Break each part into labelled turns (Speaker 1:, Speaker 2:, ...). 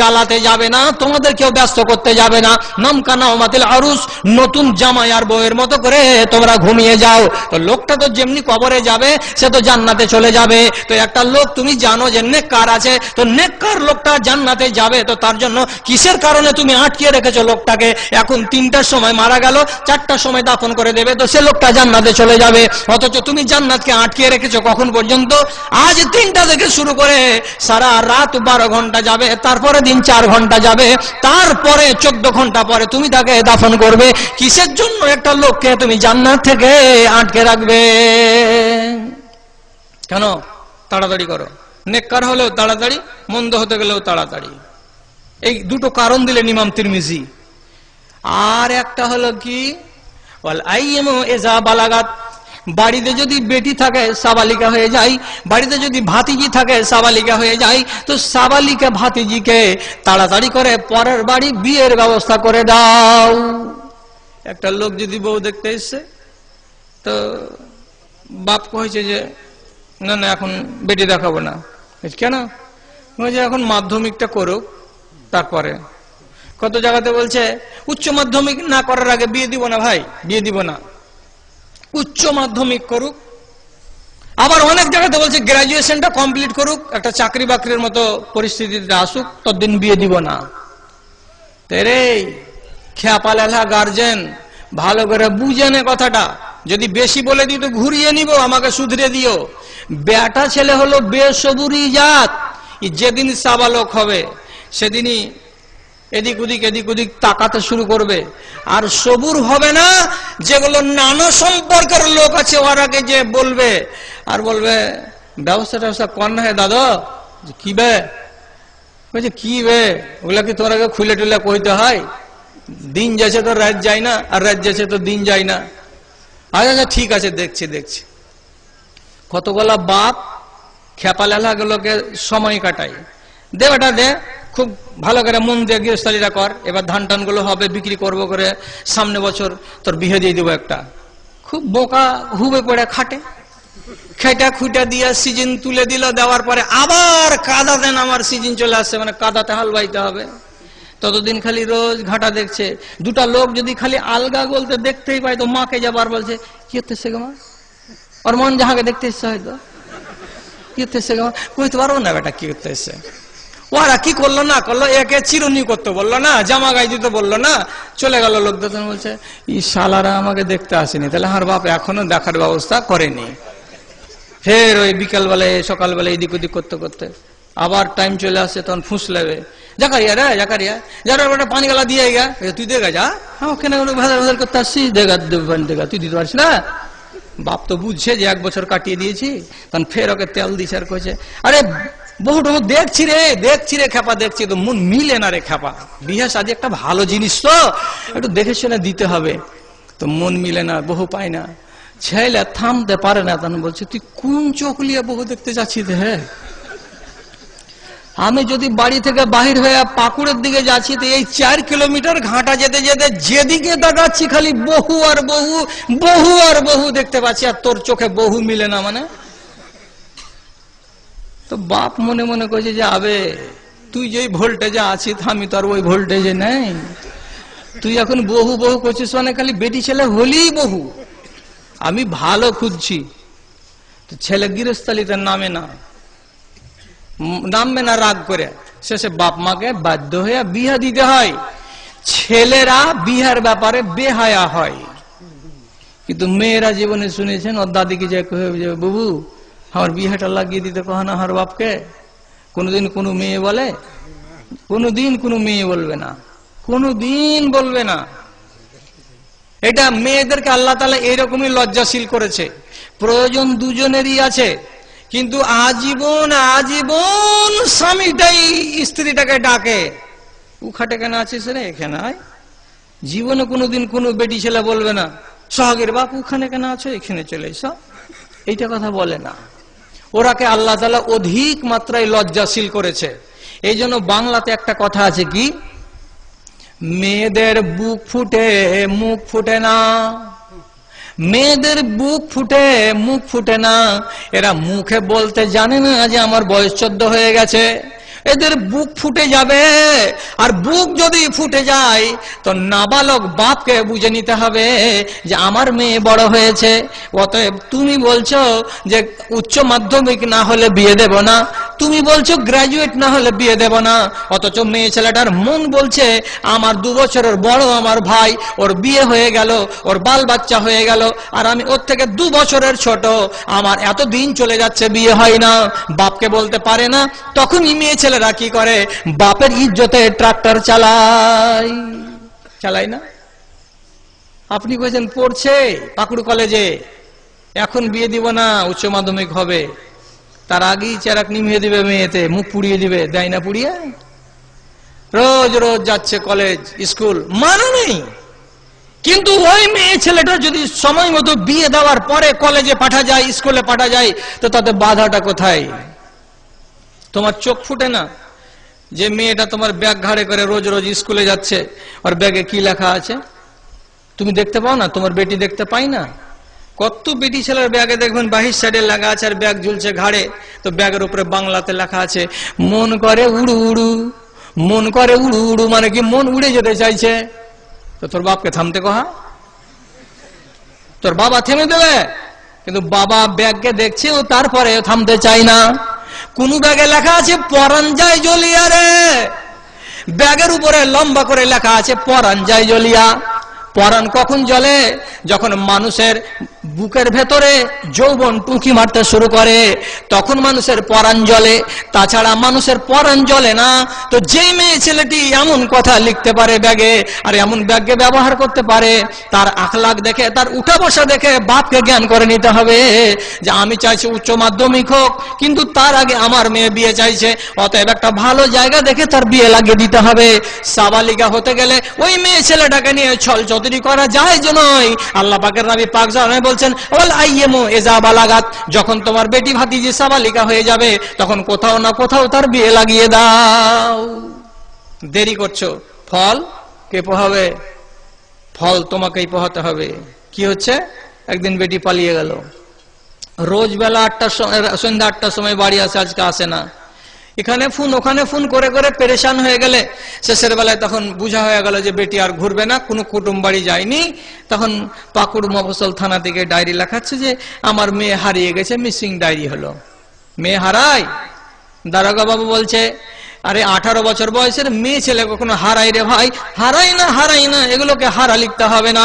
Speaker 1: জ্বালাতে যাবে না তোমাদের কেউ ব্যস্ত করতে যাবে না। নামকানা ওমাতিল আরুস, নতুন জামাই আর বউয়ের মতো করে তোমরা ঘুমিয়ে যাও। তো লোকটা তো যেমনি কবরে যাবে, সে তো জান্নাতে চলে যাবে। তো একটা লোক তুমি জানো যে নেককার আছে, তো নেককার লোকটা জান্নাতে যাবে, তো তার জন্য কিসের কারণে তুমি আটকিয়ে রেখেছো লোকটাকে? এখন তিনটার সময় মারা গেল, চারটার সময় দাফন করে দেবে, তো সে লোকটা জান্নাতে চলে যাবে। অথচ তুমি জান্নাতকে আটকিয়ে রেখেছো কখন পর্যন্ত? আজ তিনটা থেকে শুরু করে সারা রাত বারো ঘণ্টা যাবে তারপরে দিন চার ঘণ্টা যাবে, তারপরে চোদ্দ ঘণ্টা পরে তুমি তাকে দাফন করবে। কিসের জন্য একটা লোককে তুমি জান্নাত থেকে আটকে রাখবে? কেন? তাড়াতাড়ি করো। নেককার হলেও তাড়াতাড়ি, মন্দ হতে গেলেও তাড়াতাড়ি। এই দুটো কারণ দিলেন ইমাম তিরমিজি। আর একটা হলো কি? বল আইএম এজা বালাগাত। বাড়িতে যদি বেটি থাকে, সাবালিকা হয়ে যায়। বাড়িতে যদি ভাতিজি থাকে, সাবালিকা হয়ে যায়। তো সাবালিকা ভাতিজিকে তাড়াতাড়ি করে পরের বাড়ি বিয়ের ব্যবস্থা করে দাও। একটা লোক যদি বউ দেখতে এসছে, তো বাপ কয়েছে যে, না না, এখন বেটি দেখাবো না। কেন? বলছে এখন মাধ্যমিকটা করুক তারপরে। কত জায়গাতে বলছে, উচ্চ মাধ্যমিক না করার আগে বিয়ে দিব না ভাই, বিয়ে দিব না। উচ্চ মাধ্যমিক করুক। আবার অনেক জায়গাতে বলছে গ্রাজুয়েশনটা কমপ্লিট করুক, একটা চাকরি বাকরির মতো পরিস্থিতিতে আসুক, ততদিন বিয়ে দিব না। তেরে খেয়াপালেলা গার্জেন ভালো করে বুঝে নে কথাটা। যদি বেশি বলে দিই তো ঘুরিয়ে নিব, আমাকে শুধরে দিও। বেটা ছেলে হলো বেসবুরি জাত। যেদিন সাবালক হবে, সেদিনই এদিক ওদিক এদিক ওদিক তাকাতে শুরু করবে। আর সবুর হবে না, যেগুলো নানা সম্পর্কের লোক আছে ওরাকে যে বলবে। আর বলবে, ব্যবস্থা ট্যবস্থা কর না হে দাদা। কি বে? বলছে, কি বে? ওগুলা কি তোরাকে খুলে টুলে কইতে হয়? দিন যাচ্ছে তো রাত যায় না, আর রাত যাচ্ছে তো দিন যায় না। আচ্ছা আচ্ছা ঠিক আছে, দেখছি দেখছি। কতগুলা বাপ, খেপালেলা গুলোকে সময় কাটায়। দে বেটা, দে, খুব ভালো করে মন দিয়ে গৃহস্থালীরা কর, এবার ধান টানগুলো হবে, বিক্রি করব করে সামনে বছর তোর বিহে দিয়ে দেবো একটা। খুব বোকা হুবে পড়ে খাটে। খেটা খুঁটা দিয়ে সিজন তুলে দিল, দেওয়ার পরে আবার কাদাতে নামার সিজন চলে আসছে মানে কাদাতে হাল বাইতে হবে। ততদিন খালি রোজ ঘাটা দেখছে। দুটা লোক যদি খালি আলগা বলতে দেখতেই পায়, তো মাকে যাবার বলছে, কি হতেছে গো মা? ওর মন যাহাকে দেখতে এসছে হয়তো কি হতেছে গো মা? কইতে পারব না বেটা, কি করতে এসছে ওরা কি করল না করল? একে চিরুনি করতে বলল না, জামা গাই দিতে বলল না, চলে গেল লোক তখন বলছে, ই শালারা আমাকে দেখতে আসেনি, তাহলে হার বাপ এখনও দেখার ব্যবস্থা করেনি। ফের ওই বিকালবেলায় সকালবেলা এদিক ওদিক করতে করতে আবার টাইম চলে আসছে তখন ফুস লেবে। জাকারিয়া রে, জাকারিয়া, যারা ওটা পানি গালা দিয়ে গা তুই দেখা যা হ্যাঁ ওখানে ভেজাল ভেজাল করতে আসছি দেখা দেখা তুই দিতে পারছিস না? বাপ তো বুঝছে যে এক বছর কাটিয়ে দিয়েছি। তখন ফের ওকে তেল দিছে আর কইছে আরে বহু টুকু দেখছি রে দেখছি রে খেপা দেখছি তো মন মিলে না রে খেপা বিয়ে শাদি একটা ভালো জিনিস তো, একটু দেখে শুনে দিতে হবে। তো মন মিলে না, বহু পায় না। ছেলে থামতে পারে না, তখন বলছে, তুই কোন চোখ লিয়ে বহু দেখতে যাচ্ছিস হে আমি যদি বাড়ি থেকে বাহির হয়ে পাকুড়ের দিকে যাচ্ছি, তো এই চার কিলোমিটার ঘাটা যেতে যেতে যেদিকে তাকাচ্ছি, খালি বহু আর বহু বহু আর বহু দেখতে পাচ্ছি, আর তোর চোখে বহু মিলে না মানে? তো বাপ মনে মনে করছে যে, আবে, তুই যেই ভোল্টেজে আছিস, আমি তো আর ওই ভোল্টেজে নেই। তুই এখন বহু বহু করছিস মানে খালি বেটি ছেলে হলেই বহু। আমি ভালো খুঁজছি। তো ছেলে গৃহস্থালিতে নামে না। নামবে না রাগ করে। শেষে বাপ মাকে বাধ্য হয়ে বিহা দিতে হয়। ছেলেরা বিহার ব্যাপারে বেহায়া হয়। কিন্তু মেয়েরা জীবনে শুনেছেন, ওর দাদিকে যে, বাবু আমার বিহাটা লাগিয়ে দিতে কহ না আমার বাপকে? কোনোদিন কোনো মেয়ে বলে? কোনোদিন কোনো মেয়ে বলবে না। কোনোদিন বলবে না। এটা মেয়েদেরকে আল্লাহ তালা এইরকমই লজ্জাশীল করেছে। প্রয়োজন দুজনেরই আছে। কিন্তু আজীবন আজীবন স্বামীটাই স্ত্রীটাকে ডাকে। উখাটে কেন আছিস রে? এখানে জীবনে কোনোদিন কোনো বেটি ছেলে বলবে না, সোহাগের বাপ ওখানে কেন আছো? এখানে চলে এসো। এইটা কথা বলে না। ওরাকে আল্লাহ তালা অধিক মাত্রায় লজ্জাশীল করেছে। এই জন্য বাংলাতে একটা কথা আছে কি? মেয়েদের বুক ফুটে মুখ ফুটে না। মেয়েদের বুক ফুটে মুখ ফুটে না। এরা মুখে বলতে জানে না যে আমার বয়স চোদ্দ হয়ে গেছে। এদের বুক ফুটে যাবে। আর বুক যদি ফুটে যায়, তো নাবালক বাপকে বুঝে নিতে হবে যে আমার মেয়ে বড় হয়েছে। অতএব তুমি বলছো যে উচ্চ মাধ্যমিক না হলে বিয়ে দেব না। তুমি বলছো গ্রাজুয়েট না হলে বিয়ে দেব না। অথচ মেয়ে ছেলেটার মন বলছে, আমার দু বছরের বড় আমার ভাই, ওর বিয়ে হয়ে গেল, ওর বাল বাচ্চা হয়ে গেল, আর আমি ওর থেকে দু বছরের ছোট। আমার এত দিন চলে যাচ্ছে, বিয়ে হয় না। বাপকে বলতে পারে না। তখনই মেয়ে ছেলেরা কি করে? বাপের ইজ্জতে ট্রাক্টর চালায়। চালাই না? আপনি বলছেন, পড়ছে পাকুড় কলেজে। এখন বিয়ে দিব না, উচ্চ মাধ্যমিক হবে। তার আগেই চেরাক নিমিয়ে দিবে মেয়েতে, মুখ পুড়িয়ে দিবে, দেয় না পুড়িয়ে? রোজ রোজ যাচ্ছে কলেজ, স্কুল মানে নেই। কিন্তু ওই মেয়ে ছেলেটা যদি সময় মতো বিয়ে দেওয়ার পরে কলেজে পাঠা যায়, স্কুলে পাঠা যায়, তো তাতে বাধাটা কোথায়? তোমার চোখ ফুটে না? যে মেয়েটা তোমার ব্যাগ ঘাড়ে করে রোজ রোজ স্কুলে যাচ্ছে আর ব্যাগে কি লেখা আছে? তুমি দেখতে পাও না? তোমার বেটি দেখতে পাই না? কত বেটি ছেলের ব্যাগে দেখবেন বাহির সাইডে লেখা আছে আর ব্যাগ ঝুলছে ঘাড়ে। তো ব্যাগের উপরে বাংলাতে লেখা আছে, মন করে উড়ু উড়ু, মন করে উড়ু উড়ু মানে কি মন উড়ে যেতে চাইছে? তো তোর বাপকে থামতে কহা তোর বাবা থেমে দেবে, কিন্তু বাবা ব্যাগকে দেখছে ও তারপরে থামতে চাই না। কোন ব্যাগে লেখা আছে পরান যায় জ্বলিয়া রে। ব্যাগের উপরে লম্বা করে লেখা আছে পরান যায় জ্বলিয়া। পরাণ কখন জ্বলে? যখন মানুষের বুকের ভেতরে যৌবন টুকি মারতে শুরু করে। তখন মানুষের পরাণ জ্বলে তাছাড়া মানুষের পরাণ জ্বলে না, তো যে মেয়ে ছেলেটি এমন কথা লিখতে পারে ব্যাগে, আর এমন ব্যাগকে ব্যবহার করতে পারে, তার আখলাখ দেখে, তার উঠা বসা দেখে বাপকে জ্ঞান করে নিতে হবে যে আমি চাইছি উচ্চ মাধ্যমিক হোক, কিন্তু তার আগে আমার মেয়ে বিয়ে চাইছে, অতএব একটা ভালো জায়গা দেখে তার বিয়ে লাগিয়ে দিতে হবে। সাবালিকা হতে গেলে ওই মেয়ে ছেলেটাকে নিয়ে ছল চতুরি করা যায় যে নয়। আল্লাহ পাকের নবী পাক জানে বলছেন, ওয়াল আইয়েমু এজা বালাগাত। যখন তোমার বেটি ভাতিজি সাবালিকা হয়ে যাবে, তখন কোথাও না কোথাও তার বিয়ে লাগিয়ে দাও। দেরি করছ। ফল কে পোহাবে? ফল তোমাকেই পোহাতে হবে। কি হচ্ছে? একদিন বেটি পালিয়ে গেল। রোজ বেলা আটটার সময়, সন্ধ্যা আটটার সময় বাড়ি আসে, আজকে আসে না। এখানে ফোন, ওখানে ফোন করে করে পেরেশান হয়ে গেলে শেষের বেলায় তখন বুঝা হয়ে গেল যে বেটি আর ঘুরবে না, কোনো কুটুম বাড়ি যায়নি। তখন পাকুড় মফসল থানা থেকে ডায়েরি লেখাচ্ছে যে আমার মেয়ে হারিয়ে গেছে, মিসিং ডায়েরি হলো। মেয়ে হারায়? দারোগা বাবু বলছে আরে আঠারো বছর বয়সের মেয়ে ছেলে কখনো হারাই রে ভাই? হারাই না হারাই না, এগুলোকে হারা লিখতে হবে না।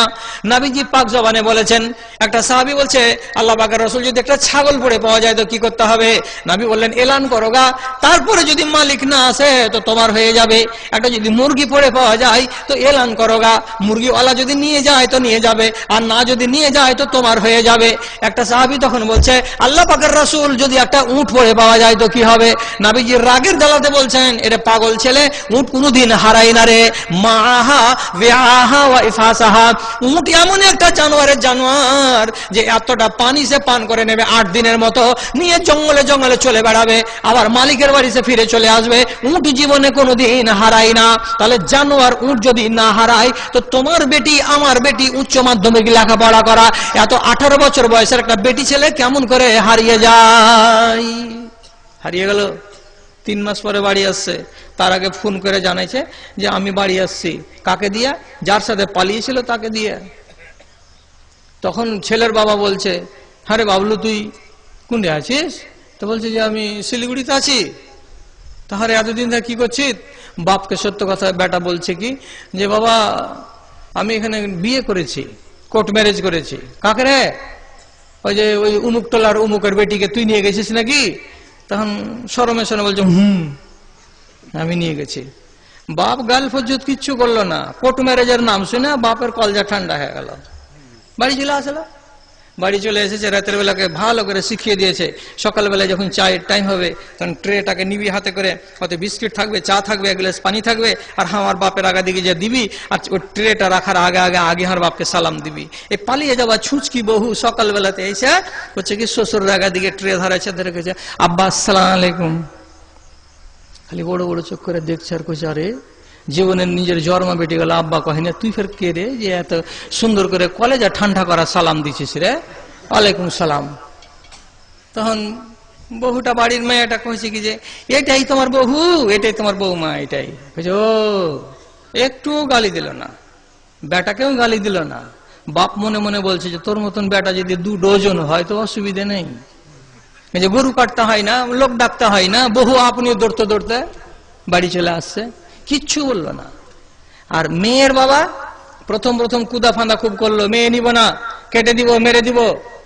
Speaker 1: নাবিজি পাক জবানে বলেছেন, একটা সাহাবি বলছে, আল্লাহ পাকের রসুল যদি একটা ছাগল পড়ে পাওয়া যায় তো কি করতে হবে? নাবি বললেন, এলান করো গা, তারপরে যদি মালিক না আসে তো তোমার হয়ে যাবে। একটা যদি মুরগি পড়ে পাওয়া যায় তো এলান করো গা, মুরগিওয়ালা যদি নিয়ে যায় তো নিয়ে যাবে, আর না যদি নিয়ে যায় তো তোমার হয়ে যাবে। একটা সাহাবি তখন বলছে, আল্লাহ পাকের রসুল যদি একটা উঁট পড়ে পাওয়া যায় তো কি হবে? নাবিজি রাগের জ্বালাতে বলছেন এটা পাগল ছেলে, উঁট কোনোদিন হারাই না রে। এমন একটা জানোয়ারের জানোয়ার যে এতটা পানি সে পান করে নেবে আট দিনের মতো, নিয়ে জঙ্গলে জঙ্গলে চলে বেড়াবে। আবার মালিকের বাড়ি সে ফিরে চলে আসবে। উঁট জীবনে কোনোদিন হারাই না। তাহলে জানোয়ার যদি না হারায়, তো তোমার বেটি, আমার বেটি উচ্চ মাধ্যমিক লেখাপড়া করা। এত আঠারো বছর বয়সের একটা বেটি ছেলে কেমন করে হারিয়ে যায়? হারিয়ে গেল? তিন মাস পরে বাড়ি আসছে। তার আগে ফোন করে জানাইছে যে, আমি বাড়ি আসছি। কাকে দিয়া? যার সাথে পালিয়েছিল তাকে দিয়ে। তখন ছেলের বাবা বলছে হ্যাঁ রে বাবলু, তুই কোনটা আছিস? তো বলছে যে, আমি শিলিগুড়িতে আছি। তাহলে এতদিন ধরে কি করছিস? বাপকে সত্য কথা বেটা বলছে কি, যে বাবা, আমি এখানে বিয়ে করেছি, কোর্ট ম্যারেজ করেছি। কাকে রে? ওই যে, ওই উমুক টলার উমুকের বেটিকে তুই নিয়ে গেছিস নাকি? তখন সরমে সরমে বলছে, হুম, আমি নিয়ে গেছি। বাপ গাল ফজুত কিচ্ছু করল না। কোর্ট ম্যারেজের নাম শুনে বাপের কলজা ঠান্ডা হয়ে গেল। বাড়ি ছিল আসলো। বাড়ি চলে এসেছে, রাতের বেলাকে ভালো করে শিখিয়ে দিয়েছে। সকালবেলায় যখন চায়ের টাইম হবে, তখন ট্রেটাকে নিবি হাতে করে হয়তো বিস্কিট থাকবে, চা থাকবে, এক গ্লাস পানি থাকবে, আর আমার বাপের আগা দিকে যে দিবি, আর ওই ট্রেটা রাখার আগে আগে আগে আমার বাপকে সালাম দিবি। এই পালিয়ে যাওয়া ছুঁচকি বহু সকালবেলাতে এসে হচ্ছে কি শ্বশুর আগা দিকে ট্রে ধরেছে, ধরে গেছে আব্বা, আসসালাম আলাইকুম। খালি বড় বড় চোখ করে দেখছে আর কইছে, আরে জীবনের নিজের জন্ম বেটে গেল, আব্বা কহে না, তুই ফের কে রে যে এত সুন্দর করে কলেজে ঠান্ডা করা সালাম দিছিস রে? ওয়ালাইকুম সালাম। তখন বহুটা বাড়ির মেয়েটা কইছে কি যে, এটাই তোমার বহু এটাই তোমার বৌমা এটাই। ও একটু গালি দিল না, বেটাকেও গালি দিল না। বাপ মনে মনে বলছে যে, তোর মতন বেটা যদি দু ডজন হয় তো অসুবিধে নেই। যে গরু কাটতে হয় না, লোক ডাকতে হয় না, বহু আপনিও দৌড়তে দৌড়তে বাড়ি চলে আসছে। কিচ্ছু বলল না। আর মেয়ের বাবা প্রথম প্রথম কুদা ফাঁদা খুব করল, মেয়ে নিব না, কেটে দিব, মেরে দিব,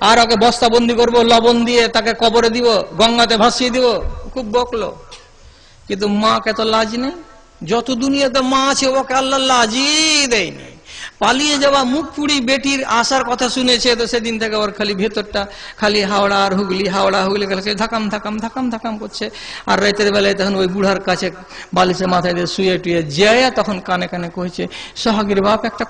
Speaker 1: আর ওকে বস্তা বন্দি করব, লবণ দিয়ে তাকে কবরে দিব, গঙ্গাতে ভাসিয়ে দিব, খুব বকলো। কিন্তু মাকে তো লাজ নেই, যত দুনিয়াতে মা আছে, ওকে আল্লাহ লাজই দেয়নি। পালিয়ে যাওয়া মুখ পুড়ি বেটির আসার কথা শুনেছে, তো সেদিন থেকে ওর খালি ভেতরটা, খালি হাওড়া আর হুগলি, হাওড়া, হুগলি খালি ধাকাম ধাকাম ধাকাম ধাকাম করছে। আর রাতের বেলায় তখন ওই বুড়ার কাছে বালিশে মাথায় দিয়ে শুয়ে টুয়ে যায়, তখন কানে কানে কইছে, সহগীর বাপ একটা